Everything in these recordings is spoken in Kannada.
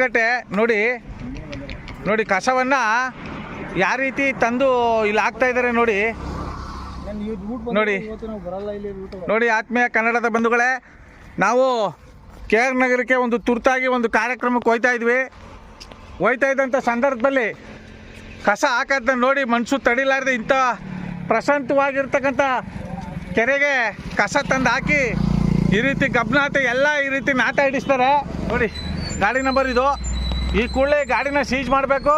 ಗಟ್ಟೆ ನೋಡಿ ನೋಡಿ ಕಸವನ್ನು ಯಾವ ರೀತಿ ತಂದು ಇಲ್ಲಿ ಹಾಕ್ತಾ ಇದ್ದಾರೆ ನೋಡಿ. ನೋಡಿ ನೋಡಿ ಆತ್ಮೀಯ ಕನ್ನಡದ ಬಂಧುಗಳೇ, ನಾವು ಕೆ ಆರ್ ನಗರಕ್ಕೆ ಒಂದು ತುರ್ತಾಗಿ ಒಂದು ಕಾರ್ಯಕ್ರಮಕ್ಕೆ ಹೋಯ್ತಾ ಇದ್ವಿ. ಹೋಯ್ತಾ ಇದ್ದಂಥ ಸಂದರ್ಭದಲ್ಲಿ ಕಸ ಹಾಕೋದನ್ನ ನೋಡಿ ಮನಸ್ಸು ತಡಿಲಾರ್ದೆ ಇಂಥ ಪ್ರಶಾಂತವಾಗಿರ್ತಕ್ಕಂಥ ಕೆರೆಗೆ ಕಸ ತಂದು ಹಾಕಿ ಈ ರೀತಿ ಗಬ್ನಾತ ಎಲ್ಲ ಈ ರೀತಿ ನಾಟ ಹಿಡಿಸ್ತಾರೆ. ನೋಡಿ. ಗಾಡಿ ನಂಬರ್ ಇದು. ಈ ಕೂಡಲೇ ಗಾಡಿನ ಸೀಜ್ ಮಾಡಬೇಕು.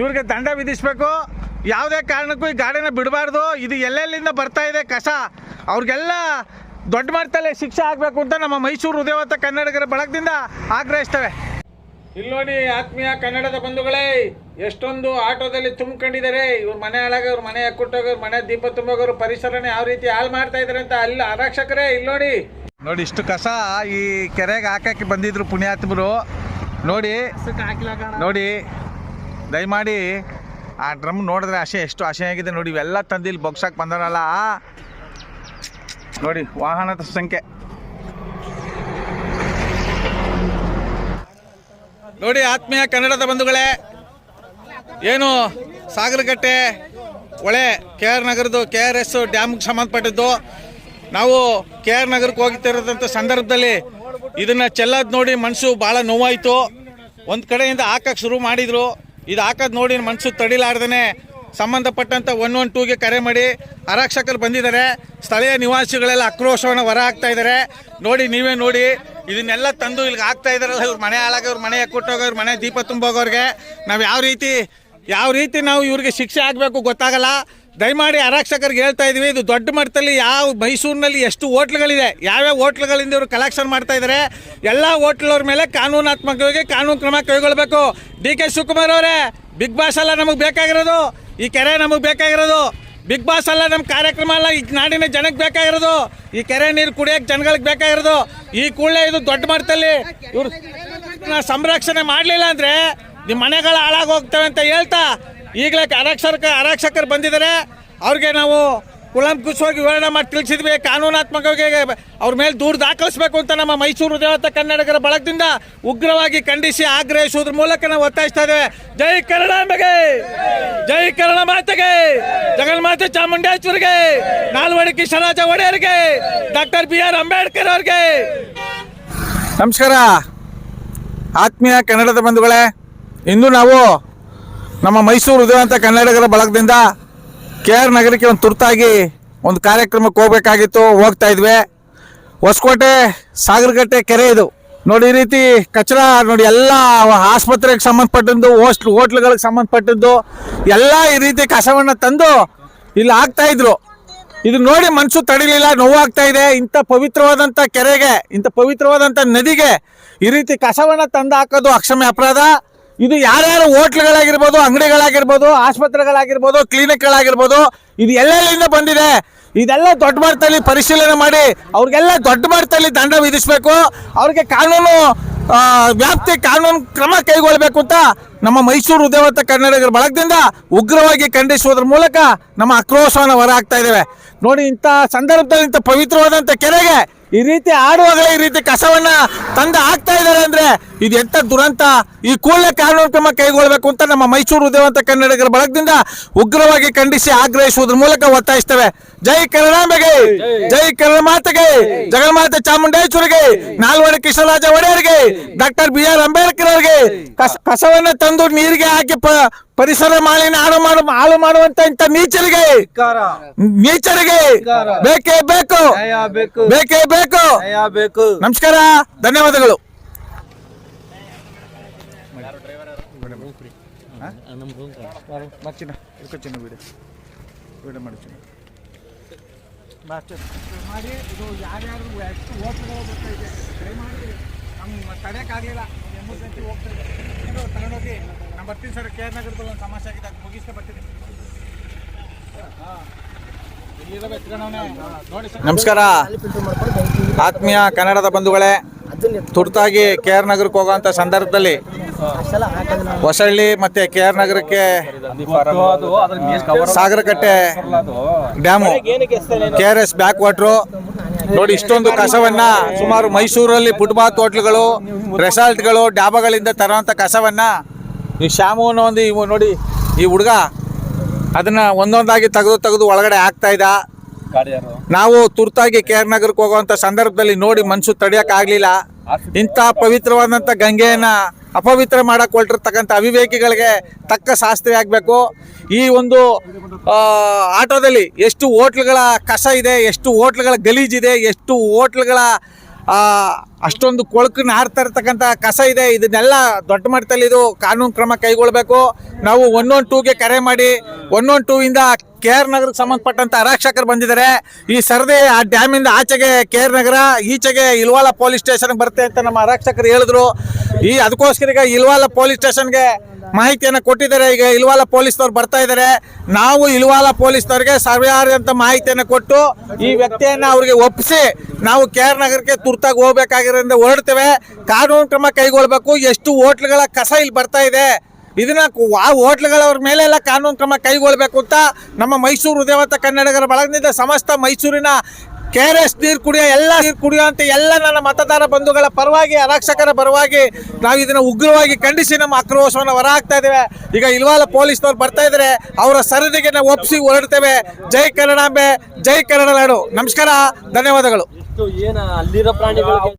ಇವ್ರಿಗೆ ದಂಡ ವಿಧಿಸಬೇಕು. ಯಾವುದೇ ಕಾರಣಕ್ಕೂ ಈ ಗಾಡಿನ ಬಿಡಬಾರ್ದು. ಇದು ಎಲ್ಲೆಲ್ಲಿಂದ ಬರ್ತಾ ಇದೆ ಕಸ. ಅವ್ರಿಗೆಲ್ಲ ದೊಡ್ಡ ಮಟ್ಟದಲ್ಲಿ ಶಿಕ್ಷೆ ಆಗಬೇಕು ಅಂತ ನಮ್ಮ ಮೈಸೂರು ಹೃದಯವಂತ ಕನ್ನಡಿಗರ ಬಳಗದಿಂದ ಆಗ್ರಹಿಸ್ತೇವೆ. ಇಲ್ಲಿ ನೋಡಿ ಆತ್ಮೀಯ ಕನ್ನಡದ ಬಂಧುಗಳೇ, ಎಷ್ಟೊಂದು ಆಟೋದಲ್ಲಿ ತುಂಬಿಕೊಂಡಿದ್ದಾರೆ. ಇವ್ರ ಮನೆ ಹಾಳಾಗ ಇವ್ರ ಮನೆ ಕೊಟ್ಟೋಗೋರು ಮನೆ ದೀಪ ತುಂಬೋಗೋರು ಪರಿಸರನೇ ಯಾವ ರೀತಿ ಹಾಳು ಮಾಡ್ತಾ ಇದ್ದಾರೆ ಅಂತ ಅಲ್ಲಿ ಆರಕ್ಷಕರೇ, ಇಲ್ಲೋಡಿ. ನೋಡಿ, ಇಷ್ಟು ಕಸ ಈ ಕೆರೆಗೆ ಹಾಕಕ್ಕೆ ಬಂದಿದ್ರು ಪುಣ್ಯಾತ್ಮರು. ನೋಡಿ ನೋಡಿ, ದಯಮಾಡಿ ಆ ಡ್ರಮ್ ನೋಡಿದ್ರೆ ಆಸೆ, ಎಷ್ಟು ಆಸೆ ಆಗಿದೆ ನೋಡಿ, ಇವೆಲ್ಲ ತಂದಿಲ್ಲಿ ಬೊಗ್ಸಕ್ಕೆ ಬಂದವರಲ್ಲ. ನೋಡಿ, ವಾಹನದ ಸಂಖ್ಯೆ. ನೋಡಿ ಆತ್ಮೀಯ ಕನ್ನಡದ ಬಂಧುಗಳೇ, ಏನು ಸಾಗರಗಟ್ಟೆ ಒಳೆ ಕೆ ಆರ್ ನಗರದ್ದು ಕೆ ಆರ್ ಎಸ್ ಡ್ಯಾಮ್ಗೆ ಸಂಬಂಧಪಟ್ಟಿದ್ದು, ನಾವು ಕೆ ಆರ್ ನಗರಕ್ಕೆ ಹೋಗ್ತಿರೋದಂಥ ಸಂದರ್ಭದಲ್ಲಿ ಇದನ್ನು ಚೆಲ್ಲೋದು ನೋಡಿ ಮನಸ್ಸು ಭಾಳ ನೋವಾಯಿತು. ಒಂದು ಕಡೆಯಿಂದ ಹಾಕಕ್ಕೆ ಶುರು ಮಾಡಿದರು. ಇದು ಹಾಕೋದು ನೋಡಿ ಮನಸ್ಸು ತಡಿಲಾರ್ದೇ ಸಂಬಂಧಪಟ್ಟಂಥ ಒನ್ ಒನ್ ಟೂಗೆ ಕರೆ ಮಾಡಿ ಆರಕ್ಷಕರು ಬಂದಿದ್ದಾರೆ. ಸ್ಥಳೀಯ ನಿವಾಸಿಗಳೆಲ್ಲ ಆಕ್ರೋಶವನ್ನು ಹೊರ ಹಾಕ್ತಾ ಇದ್ದಾರೆ. ನೋಡಿ ನೀವೇ ನೋಡಿ ಇದನ್ನೆಲ್ಲ ತಂದು ಇಲ್ಲಿಗೆ ಆಗ್ತಾ ಇದಾರಲ್ಲ ಇವ್ರ ಮನೆ ಹಾಳಾಗ, ಇವ್ರ ಮನೆ ಕೊಟ್ಟೋಗೋರು ಮನೆ ದೀಪ ತುಂಬೋಗೋರಿಗೆ. ನಾವು ಯಾವ ರೀತಿ ಯಾವ ರೀತಿ ನಾವು ಇವ್ರಿಗೆ ಶಿಕ್ಷೆ ಆಗಬೇಕು ಗೊತ್ತಾಗಲ್ಲ. ದಯಮಾಡಿ ಆರಕ್ಷಕರಿಗೆ ಹೇಳ್ತಾ ಇದೀವಿ, ಇದು ದೊಡ್ಡ ಮಟ್ಟದಲ್ಲಿ ಯಾವ ಮೈಸೂರಿನಲ್ಲಿ ಎಷ್ಟು ಹೋಟ್ಲ್ಗಳಿದೆ, ಯಾವ್ಯಾವ ಹೋಟ್ಲ್ಗಳಿಂದ ಇವರು ಕಲೆಕ್ಷನ್ ಮಾಡ್ತಾ ಇದ್ದಾರೆ ಎಲ್ಲ ಹೋಟ್ಲವ್ರ ಮೇಲೆ ಕಾನೂನಾತ್ಮಕವಾಗಿ ಕಾನೂನು ಕ್ರಮ ಕೈಗೊಳ್ಳಬೇಕು. ಡಿ ಕೆ ಶಿವಕುಮಾರ್ ಅವರೇ, ಬಿಗ್ ಬಾಸ್ ಅಲ್ಲ ನಮಗೆ ಬೇಕಾಗಿರೋದು, ಈ ಕೆರೆ ನಮಗೆ ಬೇಕಾಗಿರೋದು. ಬಿಗ್ ಬಾಸ್ ಅಲ್ಲ ನಮ್ಮ ಕಾರ್ಯಕ್ರಮ ಅಲ್ಲ, ಈ ನಾಡಿನ ಜನಕ್ಕೆ ಬೇಕಾಗಿರೋದು. ಈ ಕೆರೆ ನೀರು ಕುಡಿಯೋಕೆ ಜನಗಳಿಗೆ ಬೇಕಾಗಿರೋದು. ಈ ಕೂಡಲೇ ಇದು ದೊಡ್ಡ ಮಟ್ಟದಲ್ಲಿ ಇವ್ರು ಸಂರಕ್ಷಣೆ ಮಾಡಲಿಲ್ಲ ಅಂದರೆ ನಿಮ್ಮ ಮನೆಗಳು ಹಾಳಾಗೋಗ್ತವೆ ಅಂತ ಹೇಳ್ತಾ ಈಗಲೇ ಆರಕ್ಷಕ ಆರಕ್ಷಕರು ಬಂದಿದ್ದಾರೆ. ಅವ್ರಿಗೆ ನಾವು ಕುಲಂಕುಷವಾಗಿ ವಿವರಣೆ ಮಾಡಿ ತಿಳಿಸಿದ್ವಿ. ಕಾನೂನಾತ್ಮಕವಾಗಿ ಅವ್ರ ಮೇಲೆ ದೂರು ದಾಖಲಿಸಬೇಕು ಅಂತ ನಮ್ಮ ಮೈಸೂರು ದೇವತ ಕನ್ನಡಿಗರ ಬಳಗದಿಂದ ಉಗ್ರವಾಗಿ ಖಂಡಿಸಿ ಆಗ್ರಹಿಸುವುದ್ರ ಮೂಲಕ ನಾವು ಒತ್ತಾಯಿಸ್ತಾ ಇದ್ದೇವೆ. ಜೈ ಕನ್ನಡಾಂಬೆಗೆ ಜೈ ಕನ್ನಡ ಮಾತೆಗೆ ಜಗನ್ಮಾತೆ ಚಾಮುಂಡೇಶ್ವರಿಗೆ! ನಾಲ್ವಡಿ ಕಿಶನರಾಜ ಒಡೆಯರಿಗೆ! ಡಾಕ್ಟರ್ ಬಿ ಆರ್ ಅಂಬೇಡ್ಕರ್ ಅವ್ರಿಗೆ! ನಮಸ್ಕಾರ. ಆತ್ಮೀಯ ಕನ್ನಡದ ಬಂಧುಗಳೇ, ಇಂದು ನಾವು ನಮ್ಮ ಮೈಸೂರು ಹೃದಯವಂತ ಕನ್ನಡಿಗರ ಬಳಗದಿಂದ ಕೆ ಆರ್ ನಗರಕ್ಕೆ ಒಂದು ತುರ್ತಾಗಿ ಒಂದು ಕಾರ್ಯಕ್ರಮಕ್ಕೆ ಹೋಗ್ಬೇಕಾಗಿತ್ತು, ಹೋಗ್ತಾ ಇದ್ವಿ. ಹೊಸಕೋಟೆ, ಸಾಗರಗಟ್ಟೆ ಕೆರೆ ಇದು. ನೋಡಿ, ಈ ರೀತಿ ಕಚರ ನೋಡಿ, ಎಲ್ಲ ಆಸ್ಪತ್ರೆಗೆ ಸಂಬಂಧಪಟ್ಟದ್ದು, ಹೋಸ್ಟ್, ಹೋಟ್ಲ್ಗಳಿಗೆ ಸಂಬಂಧಪಟ್ಟದ್ದು, ಎಲ್ಲ ಈ ರೀತಿ ಕಸವನ್ನು ತಂದು ಇಲ್ಲಿ ಹಾಕ್ತಾ ಇದ್ರು. ಇದು ನೋಡಿ ಮನಸ್ಸು ತಡಿಲಿಲ್ಲ, ನೋವಾಗ್ತಾ ಇದೆ. ಇಂಥ ಪವಿತ್ರವಾದಂಥ ಕೆರೆಗೆ, ಇಂಥ ಪವಿತ್ರವಾದಂಥ ನದಿಗೆ ಈ ರೀತಿ ಕಸವನ್ನು ತಂದು ಹಾಕೋದು ಅಕ್ಷಮ್ಯ ಅಪರಾಧ. ಇದು ಯಾರ್ಯಾರು ಹೋಟ್ಲ್ಗಳಾಗಿರ್ಬೋದು, ಅಂಗಡಿಗಳಾಗಿರ್ಬೋದು, ಆಸ್ಪತ್ರೆಗಳಾಗಿರ್ಬೋದು, ಕ್ಲಿನಿಕ್ಗಳಾಗಿರ್ಬೋದು, ಇದು ಎಲ್ಲೆಲ್ಲಿಂದ ಬಂದಿದೆ? ಇದೆಲ್ಲ ದೊಡ್ಡ ಮಟ್ಟದಲ್ಲಿ ಪರಿಶೀಲನೆ ಮಾಡಿ, ಅವ್ರಿಗೆಲ್ಲ ದೊಡ್ಡ ಮಟ್ಟದಲ್ಲಿ ದಂಡ ವಿಧಿಸಬೇಕು. ಅವ್ರಿಗೆ ಕಾನೂನು ವ್ಯಾಪ್ತಿ ಕಾನೂನು ಕ್ರಮ ಕೈಗೊಳ್ಳಬೇಕು ಅಂತ ನಮ್ಮ ಮೈಸೂರು ಉದ್ಯಮತ ಕನ್ನಡಿಗರ ಬಳಗದಿಂದ ಉಗ್ರವಾಗಿ ಖಂಡಿಸುವುದರ ಮೂಲಕ ನಮ್ಮ ಆಕ್ರೋಶವನ್ನು ಹೊರಹಾಕ್ತಾ ಇದ್ದೇವೆ ನೋಡಿ ಇಂಥ ಸಂದರ್ಭದಲ್ಲಿ ಇಂಥ ಪವಿತ್ರವಾದಂಥ ಕೆರೆಗೆ ಈ ರೀತಿ ಆಡುವಾಗಲೇ ಈ ರೀತಿ ಕಸವನ್ನ ತಂದು ಹಾಕ್ತಾ ಇದ್ದಾರೆ ಅಂದ್ರೆ ಇದು ಎಂತ ದುರಂತ? ಈ ಕೂಡಲೇ ಕಾನೂನು ಕ್ರಮ ಕೈಗೊಳ್ಳಬೇಕು ಅಂತ ನಮ್ಮ ಮೈಸೂರು ಉದಯವಂತ ಕನ್ನಡಿಗರ ಬಳಗದಿಂದ ಉಗ್ರವಾಗಿ ಖಂಡಿಸಿ ಆಗ್ರಹಿಸುವುದರ ಮೂಲಕ ಒತ್ತಾಯಿಸ್ತೇವೆ. ಜೈ ಕರುಣಾಂಬೆಗೆ! ಜೈ ಕನ್ನಡ ಮಾತೆಗೆ ಜಗನ್ಮಾತೆ ಚಾಮುಂಡೇಶ್ವರಿಗೆ! ನಾಲ್ವಡಿ ಕೃಷ್ಣರಾಜ ಒಡೆಯರಿಗೆ! ಡಾಕ್ಟರ್ ಬಿ ಆರ್ ಅಂಬೇಡ್ಕರ್ ಅವರಿಗೆ! ಕಸ ಕಸವನ್ನ ತಂದು ನೀರಿಗೆ ಹಾಕಿ ಪರಿಸರ ಮಾಲಿನ್ಯ ಹಾಳು ಮಾಡು ಹಾಳು ಮಾಡುವಂತ ಇಂಥ ನೀಚರಿಗೆ ನೀಚರಿಗೆ ಬೇಕೇ ಬೇಕು. ಬೇಕು. ಬೇಕೇ ಬೇಕು. ನಮಸ್ಕಾರ. ಧನ್ಯವಾದಗಳು. ಮಾಡಿ ಮಾಡಿ ಇದು ಯಾರ್ಯಾರು ಎಷ್ಟು ಹೋಟ್ಲುಗಳು ಬರ್ತಾ ಇದೆ ದಯಮಾಡಿ ನಮ್ಮ ತಡೆಯೋಕ್ಕಾಗಲಿಲ್ಲ ಎಮರ್ಜೆನ್ಸಿ ಹೋಗ್ತಾ ಇದೆ ತಗೊಂಡೋಗಿ ಬರ್ತೀನಿ ಸರ್, ಕೆ ಆರ್ ನಗರದಲ್ಲಿ ಒಂದು ಸಮಸ್ಯೆ ಆಗಿದೆ ಅದು ಮುಗಿಸ್ಕೊ ಬರ್ತೀನಿ. ನಮಸ್ಕಾರ. ಆತ್ಮೀಯ ಕನ್ನಡದ ಬಂಧುಗಳೇ, ತುರ್ತಾಗಿ ಕೆ ಆರ್ ನಗರಕ್ಕೆ ಹೋಗುವಂತ ಸಂದರ್ಭದಲ್ಲಿ ಹೊಸಳ್ಳಿ ಮತ್ತೆ ಕೆ ಆರ್ ನಗರಕ್ಕೆ Sagarakatte dam, K R S backwater ನೋಡಿ, ಇಷ್ಟೊಂದು ಕಸವನ್ನ ಸುಮಾರು ಮೈಸೂರಲ್ಲಿ ಫುಟ್ಬಾತ್ ಹೋಟ್ಲುಗಳು ರೆಸಾರ್ಟ್ಗಳು ಡಾಬಾಗಳಿಂದ ತರುವಂಥ ಕಸವನ್ನ ಈ ಶ್ಯಾಮು ಅನ್ನೋ ಒಂದು ಇವು ನೋಡಿ, ಈ ಹುಡುಗ ಅದನ್ನ ಒಂದೊಂದಾಗಿ ತೆಗೆದು ತೆಗೆದು ಒಳಗಡೆ ಆಗ್ತಾ ಇದ್ದ. ನಾವು ತುರ್ತಾಗಿ ಕೆ ಆರ್ ನಗರಕ್ಕೆ ಹೋಗುವಂಥ ಸಂದರ್ಭದಲ್ಲಿ ನೋಡಿ ಮನ್ಸು ತಡೆಯೋಕ್ಕಾಗಲಿಲ್ಲ ಇಂಥ ಪವಿತ್ರವಾದಂಥ ಗಂಗೆಯನ್ನ ಅಪವಿತ್ರ ಮಾಡಕ್ಕೆ ಹೊರಟಿರ್ತಕ್ಕಂಥ ಅವಿವೇಕಿಗಳಿಗೆ ತಕ್ಕ ಶಾಸ್ತ್ರಿ ಆಗಬೇಕು. ಈ ಒಂದು ಆಟೋದಲ್ಲಿ ಎಷ್ಟು ಹೋಟ್ಲ್ಗಳ ಕಸ ಇದೆ, ಎಷ್ಟು ಹೋಟ್ಲ್ಗಳ ಗಲೀಜಿದೆ ಎಷ್ಟು ಹೋಟ್ಲುಗಳ ಅಷ್ಟೊಂದು ಕೊಳಕನ್ನ ಹಾರ್ತಾ ಇರ್ತಕ್ಕಂಥ ಕಸ ಇದೆ. ಇದನ್ನೆಲ್ಲ ದೊಡ್ಡ ಮಟ್ಟದಲ್ಲಿ ಇದು ಕಾನೂನು ಕ್ರಮ ಕೈಗೊಳ್ಳಬೇಕು. ನಾವು ಒನ್ ಒನ್ ಟೂಗೆ ಕರೆ ಮಾಡಿ, ಒನ್ ಒನ್ ಟೂ ಇಂದ ಕೆ ಆರ್ ನಗರಕ್ಕೆ ಸಂಬಂಧಪಟ್ಟಂತ ಆರಕ್ಷಕರು ಬಂದಿದ್ದಾರೆ. ಈ ಸರದಿ ಆ ಡ್ಯಾಮಿಂದ ಆಚೆಗೆ ಕೆ ಆರ್ ನಗರ, ಈಚೆಗೆ ಇಲ್ವಾಲ ಪೊಲೀಸ್ ಸ್ಟೇಷನ್ಗೆ ಬರುತ್ತೆ ಅಂತ ನಮ್ಮ ಆರಕ್ಷಕರು ಹೇಳಿದ್ರು. ಈ ಅದಕ್ಕೋಸ್ಕರ ಈಗ ಇಲ್ವಾಲ ಪೊಲೀಸ್ ಸ್ಟೇಷನ್ಗೆ ಮಾಹಿತಿಯನ್ನು ಕೊಟ್ಟಿದ್ದಾರೆ. ಈಗ ಇಲ್ವಾಲ ಪೊಲೀಸ್ನವ್ರು ಬರ್ತಾ ಇದ್ದಾರೆ ನಾವು ಇಲ್ವಾಲ ಪೊಲೀಸ್ನವ್ರಿಗೆ ಸರ್ವಾರ್ಯಂತ ಮಾಹಿತಿಯನ್ನು ಕೊಟ್ಟು ಈ ವ್ಯಕ್ತಿಯನ್ನು ಅವರಿಗೆ ಒಪ್ಪಿಸಿ ನಾವು ಕೆ ಆರ್ ನಗರಕ್ಕೆ ತುರ್ತಾಗಿ ಹೋಗ್ಬೇಕಾಗಿರೋದ್ರಿಂದ ಹೊರಡ್ತೇವೆ. ಕಾನೂನು ಕ್ರಮ ಕೈಗೊಳ್ಬೇಕು. ಎಷ್ಟು ಹೋಟ್ಲುಗಳ ಕಸ ಇಲ್ಲಿ ಬರ್ತಾ ಇದೆ. ಇದನ್ನ ಆ ಹೋಟ್ಲುಗಳವ್ರ ಮೇಲೆ ಎಲ್ಲ ಕಾನೂನು ಕ್ರಮ ಕೈಗೊಳ್ಬೇಕು ಅಂತ ನಮ್ಮ ಮೈಸೂರು ಉದಯವಂತ ಕನ್ನಡಿಗರ ಬಳಗದಿಂದ ಸಮಸ್ತ ಮೈಸೂರಿನ ಕೆ ಆರ್ ಎಸ್ ನೀರು ಕುಡಿಯೋ ಎಲ್ಲ ನೀರು ಕುಡಿಯೋ ಅಂತ ಎಲ್ಲ ನನ್ನ ಮತದಾರ ಬಂಧುಗಳ ಪರವಾಗಿ ಆರಕ್ಷಕರ ಪರವಾಗಿ ನಾವು ಇದನ್ನ ಉಗ್ರವಾಗಿ ಖಂಡಿಸಿ ನಮ್ಮ ಆಕ್ರೋಶವನ್ನು ಹೊರಹಾಕ್ತಾ ಇದ್ದೇವೆ. ಈಗ ಇಲ್ವಾಲ ಪೊಲೀಸ್ನವ್ರು ಬರ್ತಾ ಇದ್ದಾರೆ ಅವರ ಸರದಿಗೆ ನಾವು ಒಪ್ಪಿಸಿ ಹೊರಡ್ತೇವೆ. ಜೈ ಕನ್ನಡಾಂಬೆ ಜೈ ಕನ್ನಡ ನಾಡು. ನಮಸ್ಕಾರ, ಧನ್ಯವಾದಗಳು. ಅಲ್ಲಿರೋ ಪ್ರಾಣಿಗಳಿಗೆ